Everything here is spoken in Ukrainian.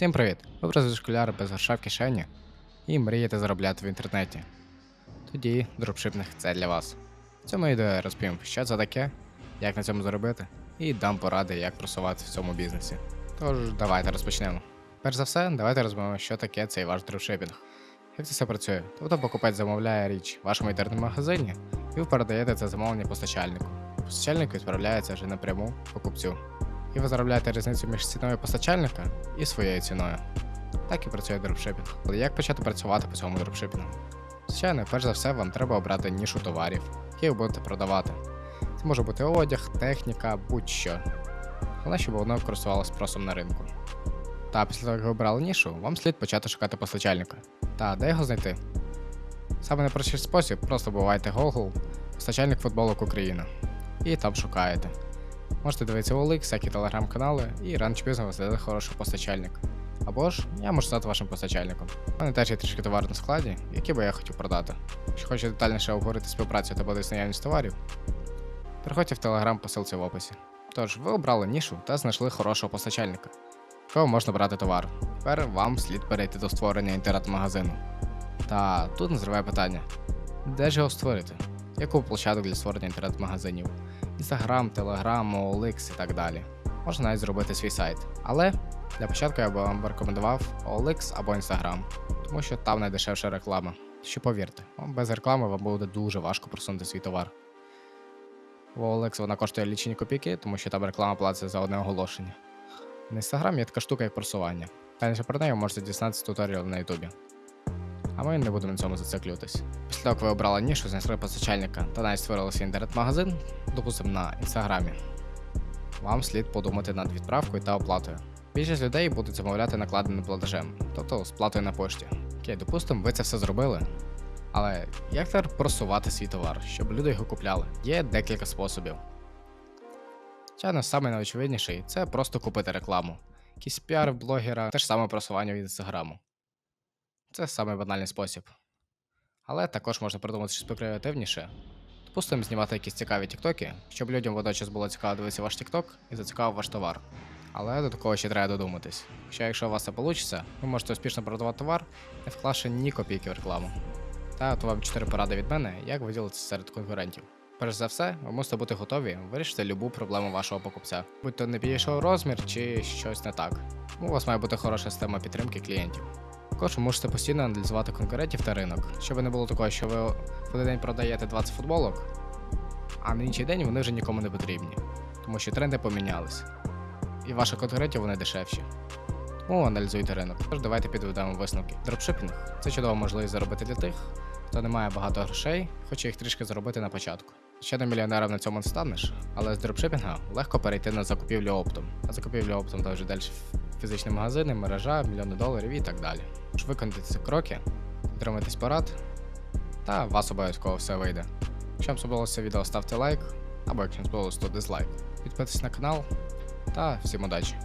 Всім привіт! Ви просто школяри без гроша в кишені і мрієте заробляти в інтернеті. Тоді дропшипних це для вас. В цьому відео я розповім, що це таке, як на цьому заробити, і дам поради, як просувати в цьому бізнесі. Тож, давайте розпочнемо. Перш за все, давайте розберемо, що таке цей ваш дропшипінг. Як це все працює? Тобто покупець замовляє річ в вашому інтернет-магазині, і ви передаєте це замовлення постачальнику. Постачальник відправляється вже напряму покупцю. І ви заробляєте різницю між ціною постачальника і своєю ціною. Так і працює дропшипінг. Але як почати працювати по цьому дропшипінгу? Звичайно, перш за все, вам треба обрати нішу товарів, які ви будете продавати. Це може бути одяг, техніка, будь-що. Головне, щоб воно користувалося спросом на ринку. Та після того, як ви обрали нішу, вам слід почати шукати постачальника. Та де його знайти? Саме найпростіший спосіб просто бувайте Google, постачальник футболок Україна. І там шукаєте. Можете дивитися OLX, всякі телеграм-канали, і рано чи пізно вас хороший постачальник. Або ж я можу стати вашим постачальником. У мене теж є трішки товару на складі, які би я хотів продати. Якщо хочете детальніше обговорити співпрацю та подивитися наявність товарів, переходьте в телеграм по ссылці в описі. Тож, ви обрали нішу та знайшли хорошого постачальника, в кого можна брати товар. Тепер вам слід перейти до створення інтернет-магазину. Та тут назриває питання: де ж його створити? Яку площадку для створення інтернет-магазинів? Instagram, Telegram, OLX і так далі. Можна навіть зробити свій сайт. Але для початку я би вам рекомендував OLX або Instagram, тому що там найдешевша реклама. Що повірте, без реклами вам буде дуже важко просунути свій товар. В OLX вона коштує лічені копійки, тому що там реклама платиться за одне оголошення. На Instagram є така штука, як просування. Далі про неї можете дізнатися туторіал на Ютубі. А ми не будемо на цьому зациклюватись. Після того, як ви обрали нішу, знайшли постачальника та навіть створили свій інтернет-магазин, допустимо на інстаграмі. Вам слід подумати над відправкою та оплатою. Більшість людей будуть замовляти накладеним платежем, тобто сплатою на пошті. Окей, допустимо, ви це все зробили. Але як тепер просувати свій товар, щоб люди його купляли? Є декілька способів. Звичайно, найочевидніший це просто купити рекламу. Якийсь піар блогера, те ж саме просування від інстаграму. Це самий банальний спосіб. Але також можна придумати щось покреативніше. Допустимо, знімати якісь цікаві тіктоки, щоб людям водночас було цікаво дивитися ваш тікток і зацікавив ваш товар. Але до такого ще треба додуматись. Хоча якщо у вас це вийде, ви можете успішно продавати товар, не вклавши ні копійки в рекламу. Та от вам 4 поради від мене, як виділитися серед конкурентів. Перш за все, ви мусите бути готові вирішити любу проблему вашого покупця, будь то не підійшов розмір чи щось не так. У вас має бути хороша система підтримки клієнтів. Також ви можете постійно аналізувати конкурентів та ринок, щоб не було такого, що ви в один день продаєте 20 футболок, а на інший день вони вже нікому не потрібні, тому що тренди помінялись. І ваших конкурентів вони дешевші. Тому аналізуйте ринок. Тож давайте підведемо висновки. Дропшипінг це чудова можливість заробити для тих, хто не має багато грошей, хоче їх трішки заробити на початку. Ще не мільйонером на цьому не станеш, але з дропшипінга легко перейти на закупівлю оптом. А закупівлю оптом то вже далі фізичні магазини, мережа, мільйони доларів і так далі. Тож виконайте ці кроки, дотримуйтесь порад, та вас обов'язково все вийде. Якщо вам сподобалося відео, ставте лайк, або якщо не сподобалося, то дизлайк. Підписуйтесь на канал та всім удачі!